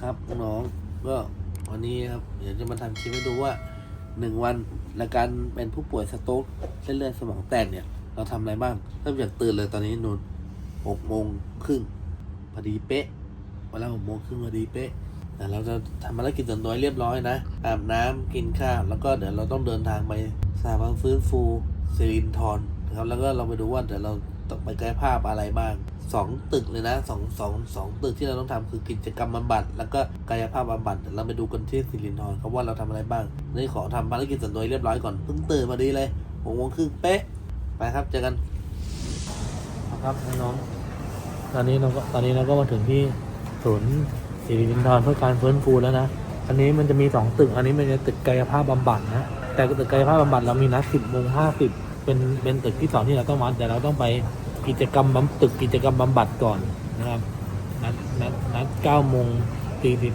ครับน้องก็วันนี้ครับเดี๋ยวจะมาทำคลิปให้ดูว่าหนึ่งวันในการเป็นผู้ป่วยสโต๊กเส้นเลือดสมองแตกเนี่ย เราทำอะไรบ้างเริ่มจากตื่นเลยตอนนี้นุ่นหกโมงครึ่งพอดีเป๊ะเวลาหกโมงครึ่งพอดีเป๊ะแต่เราจะทำภารกิจส่วนตัวเรียบร้อยนะอาบน้ำกินข้าวแล้วก็เดี๋ยวเราต้องเดินทางไปสถาบันฟื้นฟูสิรินทรนะครับแล้วก็เราไปดูว่าเดี๋ยวเรา ต้องไปกายภาพอะไรบ้างสองตึกเลยนะสองสองสองตึกที่เราต้องทำคือกิจกรรมบำบัด แล้วก็กายภาพบำบัดเราไปดูกันที่สิรินทรครับว่าเราทำอะไรบ้างนี่ขอทำภารกิจส่วนตัวเรียบร้อยก่อนเพิ่งตื่นมาดีเลยหกโมงครึ่งเป๊ะไปครับเจอกันครับน้องตอนนี้เราก็ตอนนี้เราก็มาถึงที่ศูนย์สิรินทรเพื่อการฟื้นฟูแล้วนะอันนี้มันจะมีสองตึก อันนี้มันจะตึกกายภาพบำบัดนะแต่ตึกกายภาพบำบัดเรามีนัดสิบโมงห้าสิบ เป็นเป็นตึกที่สองที่เราต้องมาแต่เราต้องไปกิจกรรมบำตึกกิจกรรมบำบัดก่อนนะครับนัดนัดนัดเก้าโมงสี่สิบ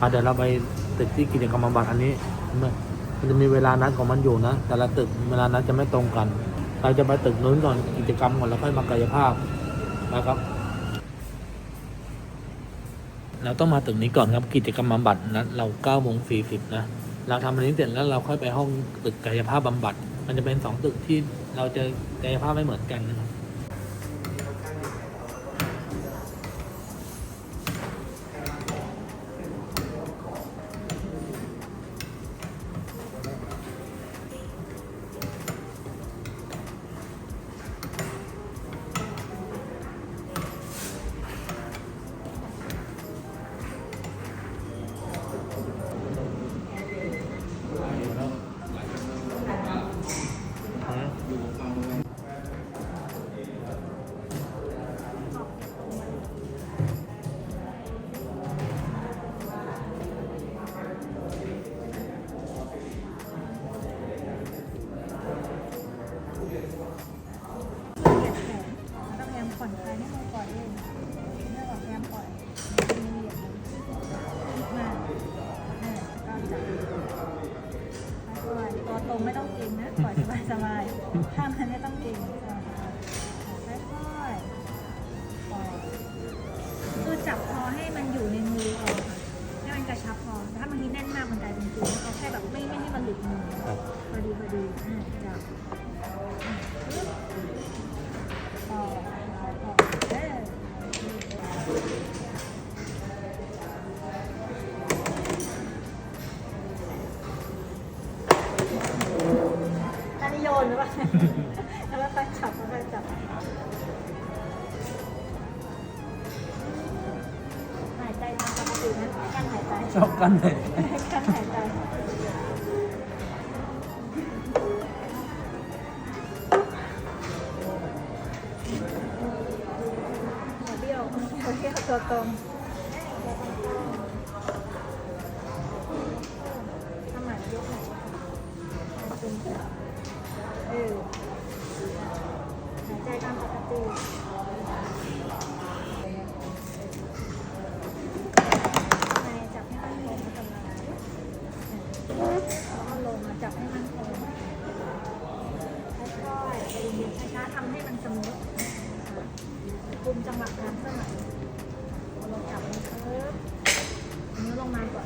อะเดี๋ยวเราไปตึกที่กิจกรรมบำบัดอันนี้มันมันจะมีเวลานัดของมันอยู่นะแต่ละตึกเวลานัดจะไม่ตรงกัน เราจะไปตึกนู้นก่อนกิจกรรมก่อนแล้วค่อยมากายภาพนะครับเราต้องมาตึกนี้ก่อนครับกิจกรรมบำบัดนะเราเก้าโมงสี่สิบนะเราทำอันนี้เสร็จแล้วเราค่อยไปห้องตึกกายภาพบำบัด มันจะเป็นสองตึกที่เราจะกายภาพไม่เหมือนกันนะครับ ไม่ต้องเก่งนะปล่อยสบายๆถ้ามัน ชอบกันเลยกั้นหายใจหัวเบี้ยวหัวเบี้ยวตัวตรง ช้าๆทำให้มันสมูทคุมจังหวะการเคลื่อนไหวเราลงจับมือปึ๊บนิ้วลงมาก่อน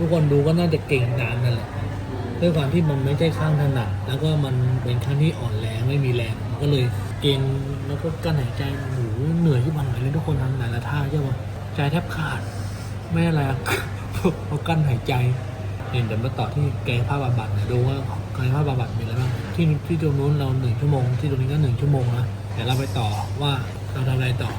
ทุกคนดูก็น่าจะเก่งนานนั่นแหละด้วยความที่มันไม่ใช่ข้างถนัดแล้วก็มันเป็นข้างที่อ่อนแรงไม่มีแรงมันก็เลยเก่งแล้วก็กั้นหายใจหนูเหนื่อยขึ้นมาหนเลยทุกคนทำแต่ละท่าใช่ปะใจแทบขาดไม่อะไรเพราะกั้นหายใจเนี่ยเดี๋ยวมาต่อที่กายภาพบำบัดนะดูว่ากายภาพบำบัดมีอะไรบ้างที่ที่ตรงนู้นเราหนึ่งชั่วโมง ที่ตรงนี้ก็หนึ่งชั่วโมงนะเดี๋ยวเราไปต่อว่าเราทำอะไรต่อ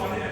on it.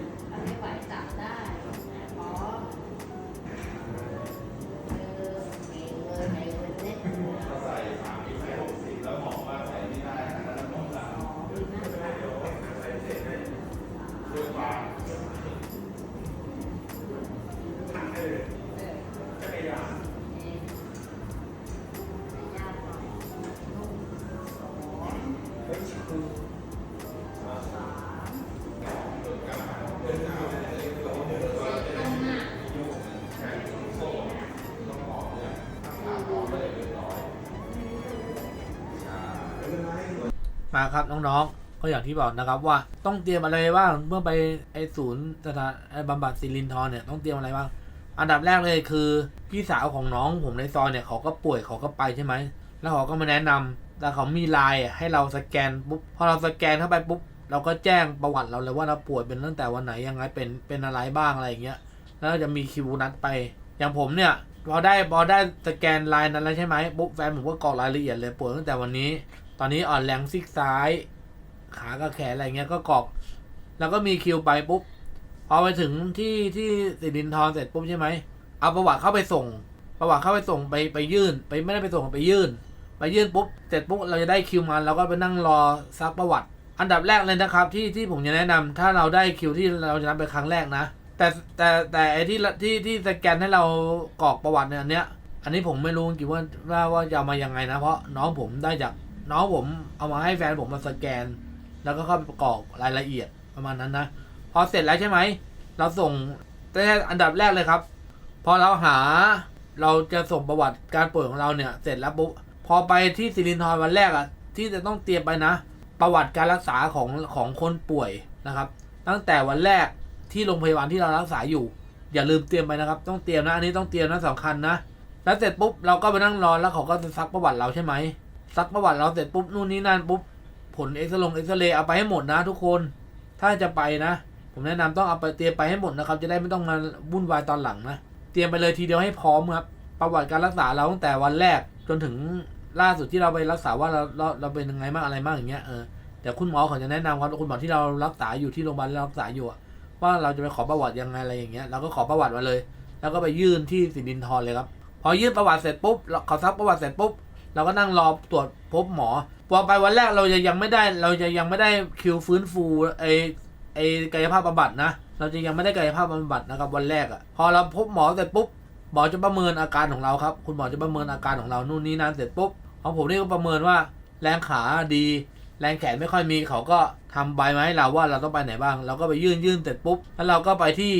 มาครับน้องๆ ก็อย่างที่บอกนะครับว่าต้องเตรียมอะไรบ้างเมื่อไปไอศูนย์สถานบำบัดซิลินทรเนี่ยต้องเตรียมอะไรบ้างอันดับแรกเลยคือพี่สาวของน้องผมในซอยเนี่ยเขาก็ป่วยเขาก็ไปใช่ไหมแล้วเขาก็มาแนะนำแต่เขามีไลน์ให้เราสแกนปุ๊บพอเราสแกนเข้าไปปุ๊บเราก็แจ้งประวัติเราเลยว่าเราป่วยเป็นตั้งแต่วันไหนยังไงเป็นเป็นอะไรบ้างอะไรอย่างเงี้ยแล้วจะมีคิวนัดไป อย่างผมเนี่ยพอได้พอได้สแกนไลน์นั้นแล้วใช่ไหมปุ๊บแฟนผมก็กรอกรายละเอียดเลยป่วยตั้งแต่วันนี้ ตอนนี้อ่อนแรงซีกซ้าย ขากับแขนอะไรเงี้ยก็กอก แล้วก็มีคิวไปปุ๊บพอไปถึงที่ที่สิรินทรเสร็จปุ๊บใช่ไหมเอาประวัติเข้าไปส่ง ประวัติเข้าไปส่งไปไปยื่น ไปไม่ได้ไปส่งไปยื่น ไปยื่นปุ๊บเสร็จปุ๊บเราจะได้คิวมาเราก็ไปนั่งรอซักประวัติ อันดับแรกเลยนะครับ ที่ที่ผมจะแนะนำถ้าเราได้คิวที่เราจะนับเป็นครั้งแรกนะ แต่แต่แต่ไอ้ที่ที่ที่สแกนให้เรากรอกประวัติเนี่ยอันเนี้ยอันนี้ผมไม่รู้จริงว่าว่าว่าจะมายังไงนะ เพราะน้องผมได้จาก น้องผมเอามาให้แฟนผมมาสแกน แล้วก็เข้าไปประกอบรายละเอียดประมาณนั้นนะ พอเสร็จแล้วใช่ไหม เราส่งแต่อันดับแรกเลยครับ พอเราหาเราจะส่งประวัติการป่วยของเราเนี่ย เสร็จแล้วปุ๊บพอไปที่สิรินทรวันแรกอะที่จะต้องเตรียมไปนะ ประวัติการรักษาของของคนป่วยนะครับ ตั้งแต่วันแรกที่โรงพยาบาลที่เรารักษาอยู่ อย่าลืมเตรียมไปนะครับ ต้องเตรียมนะอันนี้ต้องเตรียมนะสำคัญนะแล้วเสร็จปุ๊บเราก็ไปนั่งรอแล้วเขาก็จะซักประวัติเราใช่ไหม ซักประวัติเราเสร็จปุ๊บนู่นนี่นั่นปุ๊บผลเอ็กซเรย์เอ็กซเรย์เอาไปให้หมดนะทุกคน ถ้าจะไปนะ ผมแนะนำต้องเอาไปเตรียมไปให้หมดนะครับ จะได้ไม่ต้องมาวุ่นวายตอนหลังนะ เตรียมไปเลยทีเดียวให้พร้อมครับ ประวัติการรักษาเราตั้งแต่วันแรกจนถึงล่าสุดที่เราไปรักษาว่าเราเราเราเป็นยังไงบ้างอะไรบ้างอย่างเงี้ยเออเดี๋ยวคุณหมอเขาจะแนะนำครับคุณหมอที่เรารักษาอยู่ที่โรงพยาบาลรารักษาอยู่ว่าเราจะไปขอประวัติยังไงอะไรอย่างเงี้ยเราก็ขอประวัติมาเลย แล้วก็ไปยื่นที่สิรินทรเลยครับ พอยื่นประวัติเสร็จปุ๊บเราเขาซักประวัติเสร็จปุ๊บ เราก็นั่งรอตรวจพบหมอพอไปวันแรกเราจะยังไม่ได้เราจะยังไม่ได้คิวฟื้นฟูไอไอกายภาพบำบัดนะ เราจะยังไม่ได้กายภาพบำบัดนะครับวันแรกอะ่ะ พอเราพบหมอเสร็จปุ๊บหมอจะประเมินอาการของเราครับ คุณหมอจะประเมินอาการของเรานู่นนี่นั่นเสร็จปุ๊บของผมนี่ก็ประเมินว่า แรงขาดี แรงแขนไม่ค่อยมีเขาก็ทำใบมาให้เราว่าเราต้องไปไหนบ้าง เราก็ไปยื่นยื่นเสร็จปุ๊บแล้วเราก็ไปที่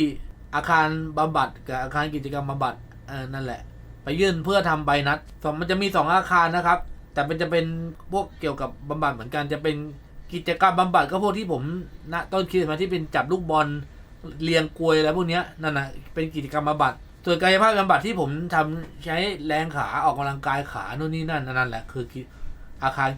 อาคารบำบัดกับอาคารกิจกรรมบำบัดเออนั่นแหละ ไปยื่นเพื่อทำใบนัดสองมันจะมีสองอาคารนะครับ แต่เป็นจะเป็นพวกเกี่ยวกับบำบัดเหมือนกันจะเป็นกิจกรรมบำบัดก็พวกที่ผมณต้นคิดมาที่เป็นจับลูกบอลเลียงกลวยอะไรพวกเนี้ยนั่นนะเป็นกิจกรรมบำบัดส่วนกายภาพบำบัดที่ผมทำใช้แรงขาออกกำลังกายขาโน่นนี่นั่นนั่นแหละคืออาคาร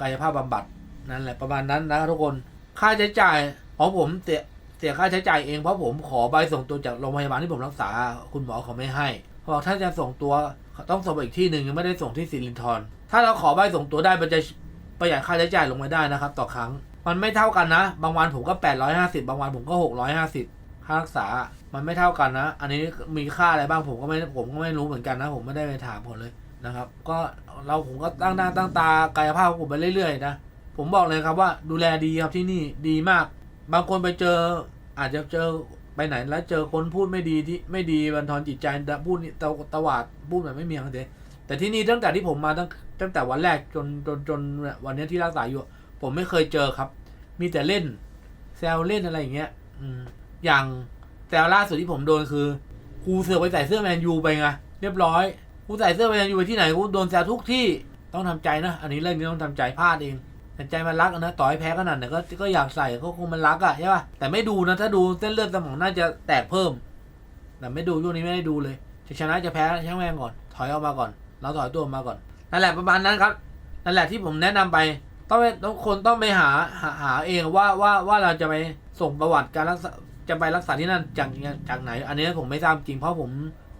กายภาพบำบัดนั่นแหละประมาณนั้นนะทุกคนค่าใช้จ่ายของผมเสียเสียค่าใช้จ่ายเองเพราะผมขอใบส่งตัวจากโรงพยาบาลที่ผมรักษา คุณหมอเขาไม่ให้ บอกถ้าจะส่งตัวต้องส่งไปอีกที่หนึ่งยังไม่ได้ส่งที่สิรินทรถ้าเราขอใบส่งตัวได้มันจะประหยัดค่าใช้จ่ายลงมาได้นะครับ ต่อครั้ง มันไม่เท่ากันนะ บางวันผมก็ 850 บางวันผมก็ 650 ค่ารักษา มันไม่เท่ากันนะ อันนี้มีค่าอะไรบ้างผมก็ไม่ผมก็ไม่รู้เหมือนกันนะ ผมไม่ได้ไปถามผมเลยนะครับ ก็เราผมก็ตั้งหน้าตั้งตากายภาพของผมไปเรื่อยๆนะผมบอกเลยครับว่าดูแลดีครับที่นี่ดีมาก บางคนไปเจออาจจะเจอ ไปไหนแล้วเจอคนพูดไม่ดีที่ไม่ดีบันทอนจิตใจพูดตะตะวาดพูดแบบไม่มีอะไรเลยแต่ที่นี่ตั้งแต่ที่ผมมาตั้งตั้งแต่วันแรกจนจนจนวันนี้ที่รักษาอยู่ ผมไม่เคยเจอครับ มีแต่เล่น แซวเล่นอะไรอย่างเงี้ย อืม อย่างแซวล่าสุดที่ผมโดนคือครูเสือกไปใส่เสื้อแมนยูไปไงเรียบร้อยครูใส่เสื้อแมนยูไปที่ไหนกูโดนแซวทุกที่ต้องทำใจนะ อันนี้เรื่องนี้ต้องทำใจพลาดเอง แต่ใจมันรักนะต่อให้แพ้ขนาดไหนก็ก็อยากใส่ก็คงมันรักอะใช่ป่ะแต่ไม่ดูนะถ้าดูเส้นเลือดสมองน่าจะแตกเพิ่ม แต่ไม่ดูช่วงนี้ไม่ได้ดูเลยจะชนะจะแพ้ช่างแม่งก่อน ถอยออกมาก่อน เราถอยตัวมาก่อนนั่นแหละประมาณนั้นครับนั่นแหละที่ผมแนะนำไปต้องต้องคนต้องไปหาหาหาเองว่าว่าว่าเราจะไปส่งประวัติการรักษาจะไปรักษาที่นั่นจากจากไหน อันนี้ผมไม่ทราบจริงเพราะผม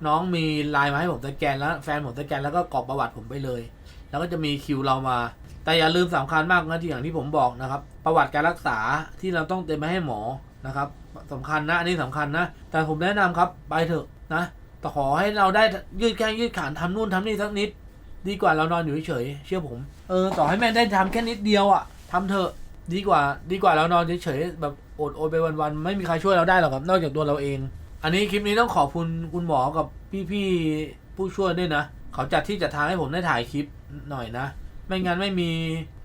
น้องมีไลน์มาให้ผมสแกนแล้วแฟนผมสแกนแล้วก็กรอกประวัติผมไปเลย แล้วก็จะมีคิวเรามา แต่อย่าลืมสำคัญมากนะที่อย่างที่ผมบอกนะครับ ประวัติการรักษาที่เราต้องเตรียมไปให้หมอนะครับสำคัญนะอันนี้สำคัญนะ แต่ผมแนะนำครับไปเถอะนะแต่ขอให้เราได้ยืดแข้งยืดขาทำนู่นทำนี่สักนิด ดีกว่าเรานอนอยู่เฉยเชื่อผมเออต่อให้แม่ได้ทำแค่นิดเดียวอะทำเถอะดีกว่า ดีกว่าเรานอนเฉยๆแบบอดโอยไปวันๆไม่มีใครช่วยเราได้หรอกครับ นอกจากตัวเราเอง อันนี้คลิปนี้ต้องขอบคุณคุณหมอกับพี่ๆผู้ช่วยด้วยนะ เขาจัดที่จัดทางให้ผมได้ถ่ายคลิป หน่อยนะ ไม่งั้นไม่มี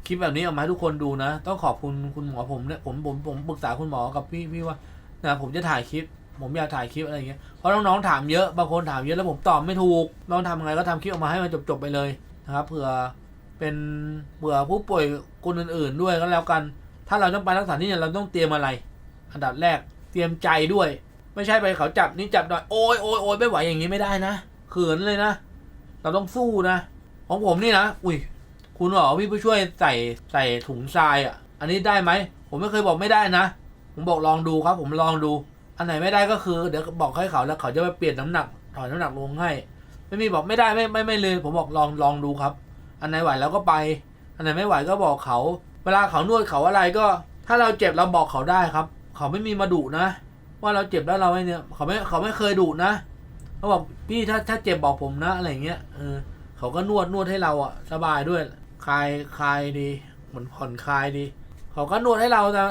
คลิปแบบนี้ออกมาให้ทุกคนดูนะ ต้องขอบคุณคุณหมอผมเนี่ยผมผมผมปรึกษาคุณหมอกับพี่พี่ว่านะผมจะถ่ายคลิป ผมอยากถ่ายคลิปอะไรเงี้ยเพราะน้องๆถามเยอะบางคนถามเยอะแล้วผมตอบไม่ถูกน้องทำไงก็ทำคลิปออกมาให้มันจบๆไปเลยนะครับเผื่อเป็นเผื่อผู้ป่วยคนอื่น ๆ ด้วยก็แล้วกัน ถ้าเราต้องไปรักษาที่เนี่ยเราต้องเตรียมอะไร อันดับแรกเตรียมใจด้วย ไม่ใช่ไปเขาจับนี่จับหน่อยโอยโอยโอยไม่ไหวอย่างนี้ไม่ได้นะเขินเลยนะ เราต้องสู้นะ ของผมนี่นะ อุ้ย คุณบอกว่าพี่ผู้ช่วยใส่ใส่ถุงทรายอะ อันนี้ได้ไหม ผมไม่เคยบอกไม่ได้นะ ผมบอกลองดูครับ ผมลองดู อันไหนไม่ได้ก็คือ เดี๋ยวบอกให้เขาแล้วเขาจะไปเปลี่ยนน้ำหนัก ถอยน้ำหนักลงให้ ไม่มีบอกไม่ได้ไม่ไม่ไม่เลย ผมบอกลองลองดูครับ อันไหนไหวแล้วก็ไป อันไหนไม่ไหวก็บอกเขา เวลาเขานวดเขาอะไรก็ ถ้าเราเจ็บเราบอกเขาได้ครับ เขาไม่มีมาดุนะ ว่าเราเจ็บแล้วเราไอ้เนี่ย เขาไม่เขาไม่เคยดุนะ เขาบอกพี่ถ้าถ้าเจ็บบอกผมนะอะไรเงี้ย เออ เขาก็นวดนวดให้เราอะ สบายด้วย คลายคลายดีเหมือนผ่อนคลายดี เขาก็นวดให้เราแต่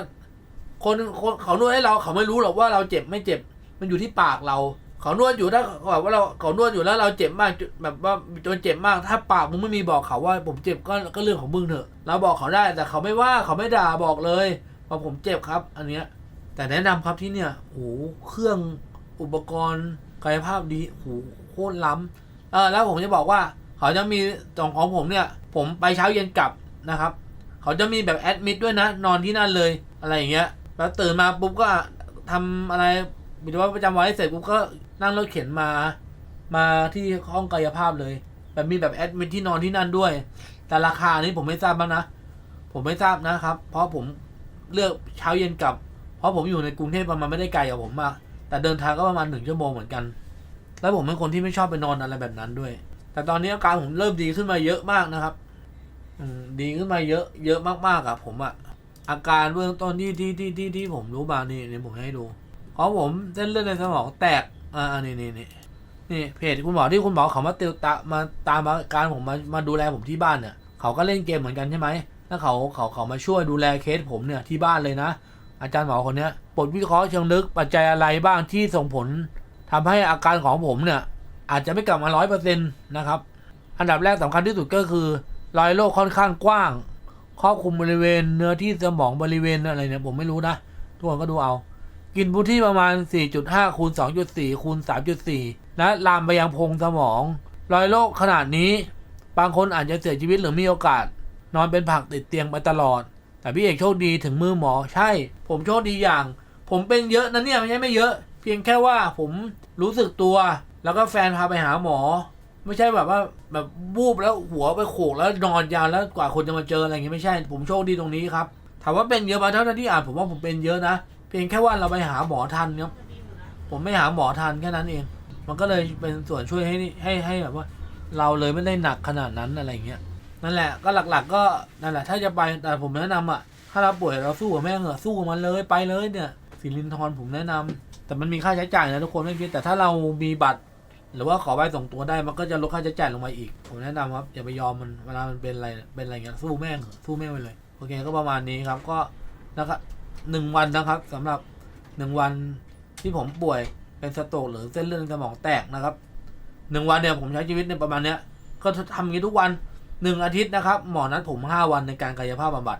คนคนเขานวดให้เรา เขาไม่รู้หรอกว่าเราเจ็บไม่เจ็บ มันอยู่ที่ปากเรา เขานวดอยู่ถ้าแบบว่าเราเขานวดอยู่แล้วเราเจ็บมากแบบว่าจนเจ็บมาก ถ้าปากมึงไม่มีบอกเขาว่าผมเจ็บก็ก็เรื่องของมึงเถอะ เราบอกเขาได้ แต่เขาไม่ว่าเขาไม่ด่าบอกเลยว่าผมเจ็บครับ อันเนี้ย แต่แนะนำครับที่เนี่ยโหเครื่องอุปกรณ์กายภาพดีโหโคตรล้ำเออแล้วผมจะบอกว่า เขาจะมีตรงของผมเนี่ย ผมไปเช้าเย็นกลับนะครับ เขาจะมีแบบแอดมิดด้วยนะ นอนที่นั่นเลยอะไรอย่างเงี้ยแล้วตื่นมาปุ๊บก็ทำอะไรบิดว่าประจำวันให้เสร็จปุ๊บก็นั่งรถเข็นมา มาที่ห้องกายภาพเลย แบบมีแบบแอดมิทที่นอนที่นั่นด้วย แต่ราคานี้ผมไม่ทราบบ้างนะ ผมไม่ทราบนะครับ เพราะผมเลือกเช้าเย็นกลับ เพราะผมอยู่ในกรุงเทพมันไม่ได้ไกลกับผมมากแต่เดินทางก็ประมาณหนึ่งชั่วโมงเหมือนกัน แล้วผมเป็นคนที่ไม่ชอบไปนอนอะไรแบบนั้นด้วย แต่ตอนนี้อาการผมเริ่มดีขึ้นมาเยอะมากนะครับดีขึ้นมาเยอะ เยอะมากๆอะผมอะอาการเบื้องต้นที่ที่ที่ที่ที่ผมรู้มานี่นี่ผมให้ดูเพราะผมเส้นเลือดในสมองแตกอ่านี่นี่นี่นี่เพจคุณหมอที่คุณหมอเขามาติวตามาตามอาการผมมามาดูแลผมที่บ้านเนี่ยเขาก็เล่นเกมเหมือนกันใช่ไหมแล้วเขาเขาเขามาช่วยดูแลเคสผมเนี่ยที่บ้านเลยนะ อาจารย์หมอคนเนี้ยบทวิเคราะห์เชิงลึกปัจจัยอะไรบ้างที่ส่งผลทำให้อาการของผมเนี่ย อาจจะไม่กลับมาร้อยเปอร์เซ็นต์นะครับ อันดับแรกสำคัญที่สุดก็คือรอยโรคค่อนข้างกว้าง ครอบคลุมบริเวณเนื้อที่สมองบริเวณอะไรเนี่ยผมไม่รู้นะ ทุกคนก็ดูเอา กินพื้นที่ประมาณ 4.5คูณ2.4คูณ3.4 และลามไปยังโพรงสมอง รอยโรคขนาดนี้ บางคนอาจจะเสียชีวิตหรือมีโอกาส นอนเป็นผักติดเตียงไปตลอด แต่พี่เอกโชคดีถึงมือหมอใช่ ผมโชคดีอย่าง ผมเป็นเยอะนะเนี่ยไม่ใช่ไม่เยอะ เพียงแค่ว่าผมรู้สึกตัว แล้วก็แฟนพาไปหาหมอ ไม่ใช่แบบว่าแบบวูบแล้วหัวไปโขกแล้วนอนยาวแล้วกว่าคนจะมาเจออะไรอย่างเงี้ยไม่ใช่ ผมโชคดีตรงนี้ครับถามว่าเป็นเยอะไหมเท่าที่อ่านผมว่าผมเป็นเยอะนะเพียงแค่ว่าเราไปหาหมอทันครับผมไม่หาหมอทันแค่นั้นเอง มันก็เลยเป็นส่วนช่วยให้ให้ให้แบบว่า เราเลยไม่ได้หนักขนาดนั้นอะไรเงี้ยนั่นแหละก็หลักๆ ก็นั่นแหละ ถ้าจะไปแต่ผมแนะนำอะถ้าเราป่วยเราสู้กับแม่งเหอะสู้กับมันเลยไปเลยเนี่ยสิรินทรผมแนะนำแต่มันมีค่าใช้จ่ายนะทุกคนไม่คิดแต่ถ้าเรามีบัตร หรือว่าขอใบส่งตัวได้มันก็จะลดค่าใช้จ่ายลงมาอีก ผมแนะนำครับอย่าไปยอมมันเวลามันเป็นอะไรเป็นอะไรเงี้ยสู้แม่งเหอะสู้แม่งไปเลยโอเคก็ประมาณนี้ครับก็นะครับหนึ่งวันนะครับสำหรับหนึ่งวันที่ผมป่วยเป็นสโตรกหรือเส้นเลือดในสมองแตกนะครับหนึ่งวันเนี่ยผมใช้ชีวิตในประมาณเนี้ยก็ทำอย่างนี้ทุกวันหนึ่งอาทิตย์นะครับหมอนัดผมห้าวันในการกายภาพบำบัด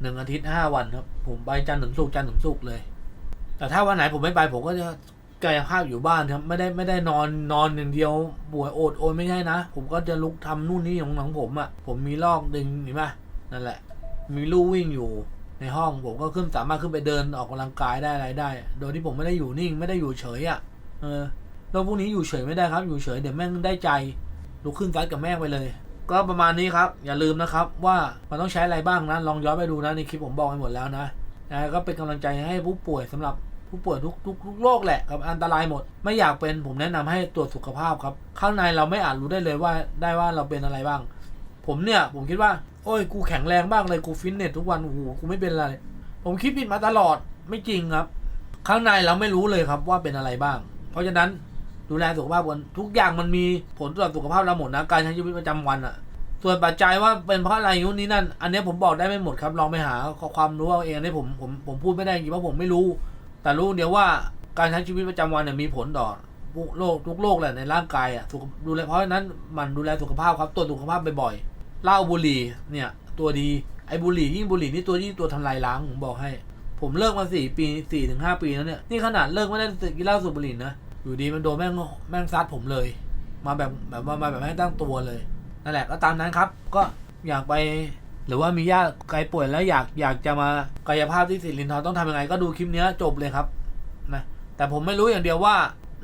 หนึ่งอาทิตย์ห้าวันครับผมไปจันทร์ถึงศุกร์จันทร์ถึงศุกร์เลย แต่ถ้าวันไหนผมไม่ไปผมก็จะ กายภาพอยู่บ้านครับ ไม่ได้ไม่ได้นอนนอนอย่างเดียวป่วยโอดโอยไม่ใช่นะ ผมก็จะลุกทำนู่นนี่ของของผมอะ่ะ ผมมีลอกดึงเห็นไหมนั่นแหละ มีลู่วิ่งอยู่ในห้องผมก็ขึ้นสามารถขึ้นไปเดินออกกำลังกายได้อะไรได้ โดยที่ผมไม่ได้อยู่นิ่งไม่ได้อยู่เฉยอะ่ะ เออแล้วพวกนี้อยู่เฉยไม่ได้ครับ อยู่เฉยเดี๋ยวแม่งได้ใจลุกขึ้นซัดกับแม่ไปเลย ก็ประมาณนี้ครับ อย่าลืมนะครับ ว่ามันต้องใช้อะไรบ้างนะลองย้อนไปดูนะในคลิปผมบอกไปหมดแล้วนะนะก็เป็นกำลังใจให้ผู้ป่วยสำหรับ ผู้ป่วยทุกทุกทุกโรคแหละครับอันตรายหมด ไม่อยากเป็นผมแนะนำให้ตรวจสุขภาพครับ ข้างในเราไม่อาจรู้ได้เลยว่าได้ว่าเราเป็นอะไรบ้าง ผมเนี่ยผมคิดว่า โอ้ยกูแข็งแรงมากเลยกูฟิตเนสทุกวันโอ้โหกูไม่เป็นอะไร ผมคิดผิดมาตลอดไม่จริงครับ ข้างในเราไม่รู้เลยครับว่าเป็นอะไรบ้าง เพราะฉะนั้นดูแลสุขภาพกันทุกอย่างมันมีผลต่อสุขภาพเราหมดนะการใช้ชีวิตประจำวันอะส่วนปัจจัยว่าเป็นเพราะอะไรนู้นนี้นั่น อันนี้ผมบอกได้ไม่หมดครับ ลองไปหาความรู้เอาเองนี่ผมผมผมพูดไม่ได้จริงเพราะผมไม่รู้ แต่รู้เดียวว่าการใช้ชีวิตประจำวันเนี่ยมีผลต่อพวกโรคทุกโรคแหละในร่างกายอะดูแลเพราะฉะนั้นมันดูแลสุขภาพครับตรวจสุขภาพบ่อยๆเหล้าบุหรี่เนี่ยตัวดีไอ้บุหรี่ยิ่งบุหรี่นี่ตัวที่ตัวทำลายล้างผมบอกให้ ผมเลิกมาสี่ปีสี่ถึงห้าปีแล้วเนี่ยนี่ขนาดเลิกไม่ได้กินเหล้าสูบบุหรี่นะอยู่ดีมันโดนแม่งแม่งซัดผมเลย มาแบบแบบมามาแบบไม่ตั้งตัวเลยนั่นแหละก็ตามนั้นครับ ก็อยากไป หรือว่ามีญาติใครป่วยแล้วอยากอยากจะมากายภาพที่สิรินทรต้องทำยังไงก็ดูคลิปเนี้ยจบเลยครับนะแต่ผมไม่รู้อย่างเดียวว่า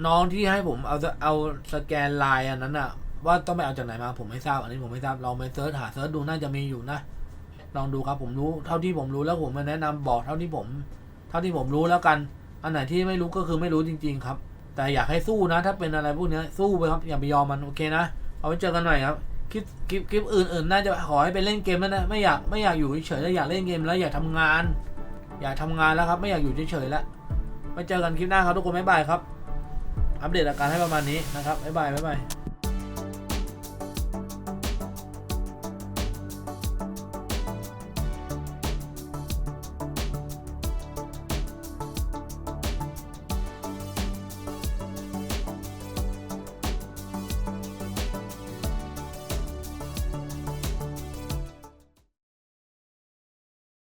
น้องที่ให้ผมเอาเอาสแกนไลน์อันนั้นอะว่าต้องไปเอาจากไหนมาผมไม่ทราบอันนี้ผมไม่ทราบลองไปเซิร์ชหาเซิร์ชดูน่าจะมีอยู่นะลองดูครับผมรู้เท่าที่ผมรู้แล้วผมมาแนะนำบอกเท่าที่ผม เท่าที่ผมรู้แล้วกัน อันไหนที่ไม่รู้ก็คือไม่รู้จริง ๆ ครับ แต่อยากให้สู้นะ ถ้าเป็นอะไรพวกเนี้ยสู้ไปครับอย่าไปยอมมันโอเคนะเอาไว้เจอกันหน่อยครับ คลิปคลิปคลิปอื่นๆน่าจะขอให้ไปเล่นเกมแล้วนะไม่อยากไม่อยากอยู่เฉยๆแล้วอยากเล่นเกมแล้วอยากทำงาน อยากทำงานแล้วครับ ไม่อยากอยู่เฉยๆแล้วไว้เจอกันคลิปหน้าครับทุกคนบ๊ายบายครับ อัปเดตอาการให้ประมาณนี้นะครับบ๊ายบายบ๊ายบาย